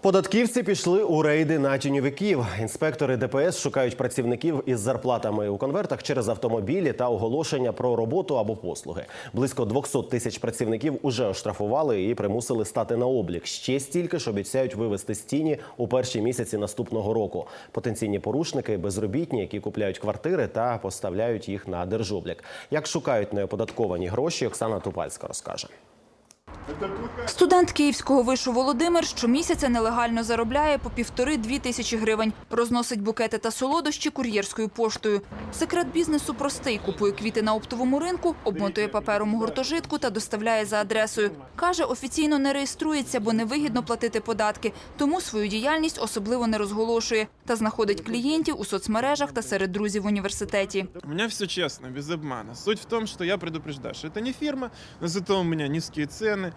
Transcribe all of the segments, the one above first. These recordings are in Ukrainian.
Податківці пішли у рейди на тіньовиків. Інспектори ДПС шукають працівників із зарплатами у конвертах через автомобілі та оголошення про роботу або послуги. Близько 200 тисяч працівників уже оштрафували і примусили стати на облік. Ще стільки ж обіцяють вивести з тіні у перші місяці наступного року. Потенційні порушники безробітні, які купляють квартири та поставляють їх на держоблік. Як шукають неоподатковані гроші, Оксана Тупальська розкаже. Студент Київського вишу Володимир щомісяця нелегально заробляє по півтори-дві тисячі гривень. Розносить букети та солодощі кур'єрською поштою. Секрет бізнесу простий. Купує квіти на оптовому ринку, обмотує папером у гуртожитку та доставляє за адресою. Каже, офіційно не реєструється, бо невигідно платити податки. Тому свою діяльність особливо не розголошує та знаходить клієнтів у соцмережах та серед друзів в університеті. У меня все честно, без обмана. Суть в том, что я предупреждаю, что это не фирма, но зато у меня низкие цены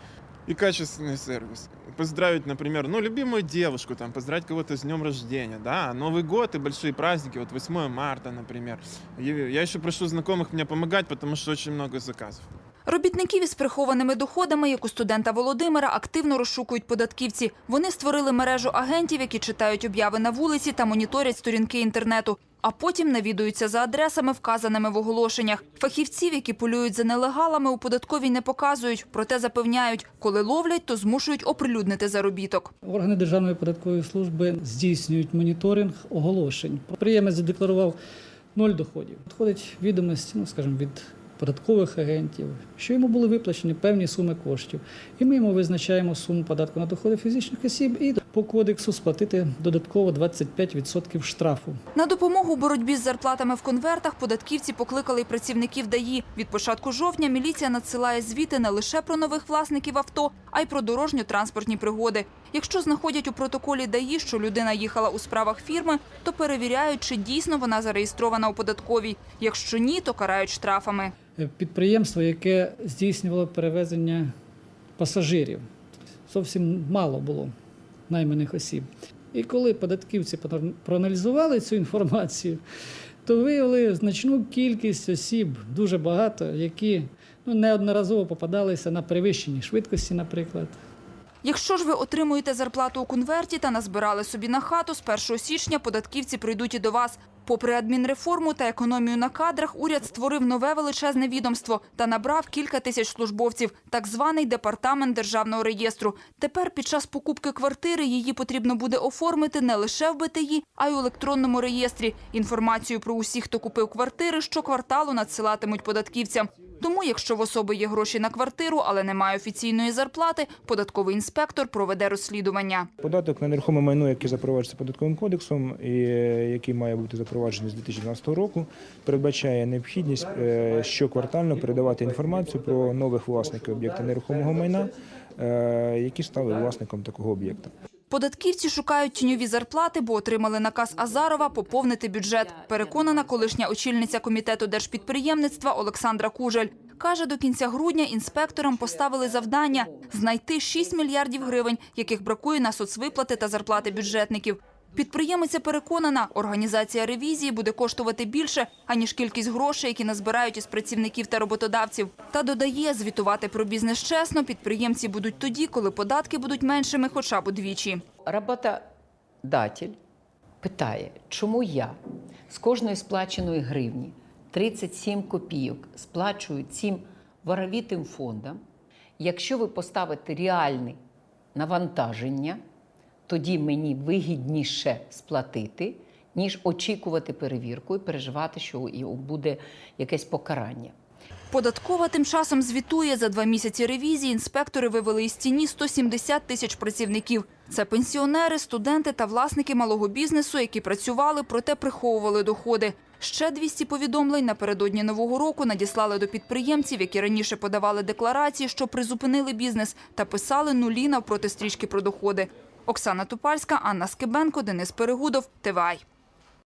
и качественный сервис. Поздравить, например, ну, любимую девушку, там, поздравить кого-то с днем рождения, да, Новый год и большие праздники, вот 8 марта, например. И Я еще прошу знакомых мне помогать, потому что очень много заказов. Робітників із прихованими доходами, як у студента Володимира, активно розшукують податківці. Вони створили мережу агентів, які читають обяви на вулиці та моніторять сторінки інтернету. А потім навідуються за адресами, вказаними в оголошеннях. Фахівців, які полюють за нелегалами, у податковій не показують. Проте запевняють, коли ловлять, то змушують оприлюднити заробіток. Органи Державної податкової служби здійснюють моніторинг оголошень. Підприємець задекларував ноль доходів. Надходить відомості, ну скажімо, від податкових агентів, що йому були виплачені певні суми коштів. І ми йому визначаємо суму податку на доходи фізичних осіб і по кодексу сплатити додатково 25% штрафу. На допомогу боротьбі з зарплатами в конвертах податківці покликали й працівників ДАІ. Від початку жовтня міліція надсилає звіти не лише про нових власників авто, а й про дорожньо-транспортні пригоди. Якщо знаходять у протоколі ДАІ, що людина їхала у справах фірми, то перевіряють, чи дійсно вона зареєстрована у податковій. Якщо ні, то карають штрафами. Підприємство, яке здійснювало перевезення пасажирів. Зовсім мало було найманих осіб. І коли податківці проаналізували цю інформацію, то виявили значну кількість осіб, дуже багато, які ну, неодноразово попадалися на перевищенні швидкості, наприклад. Якщо ж ви отримуєте зарплату у конверті та назбирали собі на хату, з 1 січня податківці прийдуть і до вас. Попри адмінреформу та економію на кадрах, уряд створив нове величезне відомство та набрав кілька тисяч службовців, так званий департамент державного реєстру. Тепер під час покупки квартири її потрібно буде оформити не лише в БТІ, а й у електронному реєстрі. Інформацію про усіх, хто купив квартири, щокварталу надсилатимуть податківцям. Тому, якщо в особи є гроші на квартиру, але немає офіційної зарплати, податковий інспектор проведе розслідування. Податок на нерухоме майно, який запроваджується податковим кодексом, і е, який має бути запроваджений з 2012 року, передбачає необхідність е, щоквартально передавати інформацію про нових власників об'єкта нерухомого майна, е, які стали власником такого об'єкта. Податківці шукають тіньові зарплати, бо отримали наказ Азарова поповнити бюджет. Переконана колишня очільниця комітету держпідприємництва Олександра Кужель. Каже, до кінця грудня інспекторам поставили завдання знайти 6 мільярдів гривень, яких бракує на соцвиплати та зарплати бюджетників. Підприємиця переконана, організація ревізії буде коштувати більше, аніж кількість грошей, які назбирають із працівників та роботодавців. Та додає, звітувати про бізнес чесно підприємці будуть тоді, коли податки будуть меншими хоча б удвічі. Роботодатель питає, чому я з кожної сплаченої гривні 37 копійок сплачую цим воровітим фондам. Якщо ви поставите реальне навантаження, тоді мені вигідніше сплатити, ніж очікувати перевірку і переживати, що буде якесь покарання. Податкова тим часом звітує. За два місяці ревізії інспектори вивели із тіні 170 тисяч працівників. Це пенсіонери, студенти та власники малого бізнесу, які працювали, проте приховували доходи. Ще 200 повідомлень напередодні Нового року надіслали до підприємців, які раніше подавали декларації, що призупинили бізнес та писали нулі навпроти стрічки про доходи. Оксана Тупальська, Анна Скибенко, Денис Перегудов, ТВАЙ.